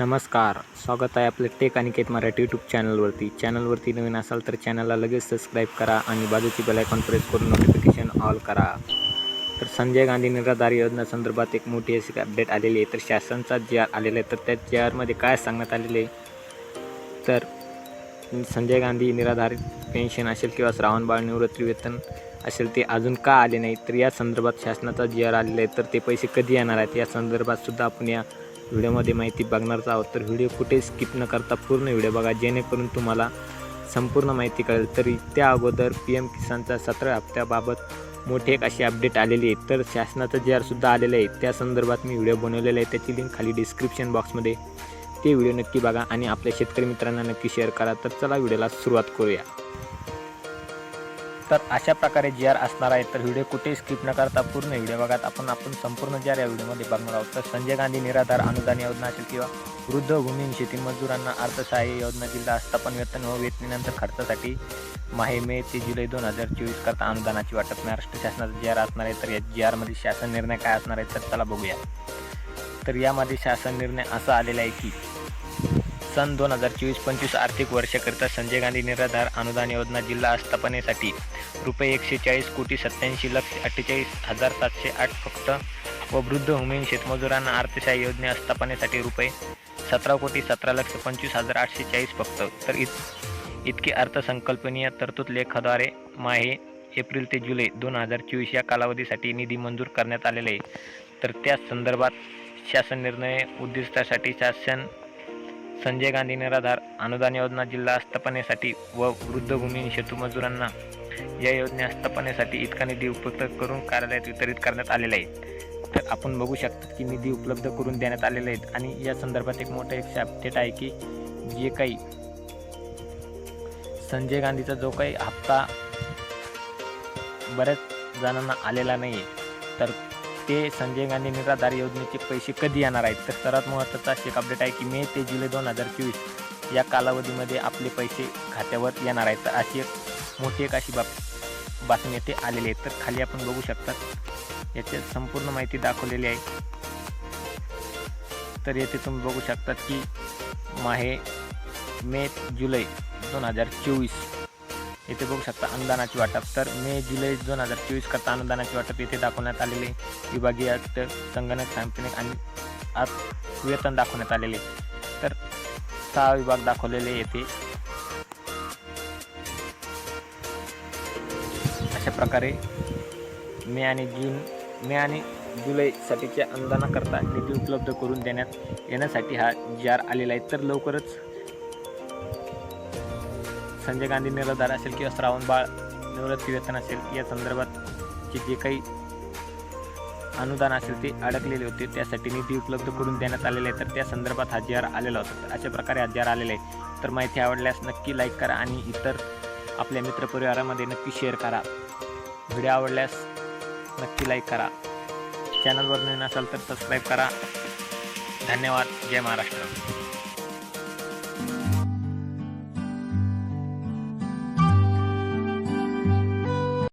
नमस्कार स्वागत आहे आपलं टेक अनिकेत मराठी यूट्यूब चॅनलवरती. चॅनलवरती नवीन असाल तर चॅनलला लगेच सबस्क्राईब करा आणि बाजूची बेलायकॉन प्रेस करून नोटिफिकेशन ऑल करा. तर संजय गांधी निराधार योजनेसंदर्भात एक मोठी अशी अपडेट आलेली आहे. तर शासनचा जे आर आलेला आहे तर त्या जे आरमध्ये काय सांगण्यात आलेले आहे? तर संजय गांधी निराधार पेन्शन असेल किंवा श्रावणबाळ निवृत्ती वेतन असेल ते अजून का आले नाही तर या संदर्भात शासनाचा जी आर आलेला आहे तर ते पैसे कधी येणार आहेत? या संदर्भात सुद्धा आपण या व्हिडिओमध्ये माहिती बघणारच आहोत. तर व्हिडिओ कुठे स्किप न करता पूर्ण व्हिडिओ बघा. जेणेकरून तुम्हाला संपूर्ण माहिती कळेल. तरी त्या अगोदर पी एम किसानचा सतरा हप्त्याबाबत मोठी एक अशी अपडेट आलेली आहे. तर शासनाचं जे आरसुद्धा आलेलं आहे त्या संदर्भात मी व्हिडिओ बनवलेला आहे. त्याची लिंक खाली डिस्क्रिप्शन बॉक्समध्ये ते व्हिडिओ नक्की बघा आणि आपल्या शेतकरी मित्रांना नक्की शेअर करा. तर चला व्हिडिओला सुरुवात करूया. तर अशा प्रकारे जी आर असणार आहे तर व्हिडिओ कुठे स्किप न करता पूर्ण व्हिडिओ बघा. आपण आपण संपूर्ण जी आर या व्हिडिओमध्ये बघणार आहोत. तर संजय गांधी निराधार अनुदान योजना असेल किंवा वृद्ध भूमीन शेती मजुरांना अर्थसहाय्य योजना जिल्हा आस्थापन वेतन व वेतनीनंतर खर्चासाठी माहे मे ते जुलै दोन हजार चोवीस करता अनुदानाची वाटप. महाराष्ट्र शासनाचा जी आर असणार आहे तर या जी आरमध्ये शासन निर्णय काय असणार आहे तर चला बघूया. तर यामध्ये शासन निर्णय असा आलेला आहे की सन दोन हजार चोवीस पंचवीस आर्थिक वर्षाकरिता संजय गांधी निराधार अनुदान योजना जिल्हा आस्थापनेसाठी रुपये एकशे चाळीस कोटी सत्याऐंशी लक्ष अठ्ठेचाळीस हजार सातशे आठ फक्त व वृद्ध हुमेन शेतमजुरांना अर्थसहाय्य योजने आस्थापनेसाठी रुपये सतरा कोटी सतरा लक्ष पंचवीस हजार आठशे चाळीस फक्त. तर इत इतकी अर्थसंकल्पनीय तरतूद लेखाद्वारे माहे एप्रिल ते जुलै दोन हजार चोवीस या कालावधीसाठी निधी मंजूर करण्यात आलेले आहे. तर त्या संदर्भात शासन निर्णय उद्दिष्टासाठी शासन संजय गांधी निराधार अनुदान योजना जिल्हा आस्थापनेसाठी व वृद्धभूमी शेतमजुरांना या योजने आस्थापनेसाठी इतका निधी उपलब्ध करून कार्यालयात वितरित करण्यात आलेला आहे. तर आपण बघू शकता की निधी उपलब्ध करून देण्यात आलेले आहेत आणि या संदर्भात एक मोठं एक अपडेट आहे की जे काही संजय गांधीचा जो काही हप्ता बऱ्याच जणांना आलेला नाही आहे तर ते संजय गांधी निराधार योजनेचे पैसे कधी येणार आहेत? तर सर्वात महत्त्वाचा अशी एक अपडेट आहे की मे ते जुलै दोन हजार चोवीस या कालावधीमध्ये आपले पैसे खात्यावर येणार आहेत. तर अशी एक मोठी एक अशी बाब बातमी येथे आलेली आहे. तर खाली आपण बघू शकतात याच्यात संपूर्ण माहिती दाखवलेली आहे. तर येथे तुम्ही बघू शकतात की माहे मे जुलै दोन हजार चोवीस. येथे बघू शकता अनुदानाची वाटप. तर मे जुलै दोन हजार चोवीस करता अनुदानाची वाटप येथे दाखवण्यात आलेले विभागीय आयुक्त संगणक सार्वजनिक आणि आत वेतन दाखवण्यात आलेले तर सहा विभाग दाखवलेले येथे अशा प्रकारे मे आणि जून मे आणि जुलैसाठीच्या अनुदानाकरता निधी उपलब्ध करून देण्यात येण्यासाठी हा जी आर आलेला आहे. तर लवकरच संजय गांधी निराधार असेल किंवा श्रावण बाळ निवृत्ती वेतन असेल या संदर्भात जे काही अनुदान असेल ते अडकलेले होते त्यासाठी निधी उपलब्ध करून देण्यात आलेले आहे तर त्या संदर्भात हा आलेला होता. तर अशा प्रकारे हा आलेले आलेला आहे. तर माहिती आवडल्यास नक्की लाईक करा आणि इतर आपल्या मित्रपरिवारामध्ये नक्की शेअर करा. व्हिडिओ आवडल्यास नक्की लाईक करा. चॅनलवर नवीन असाल तर सबस्क्राईब करा. धन्यवाद. जय महाराष्ट्र.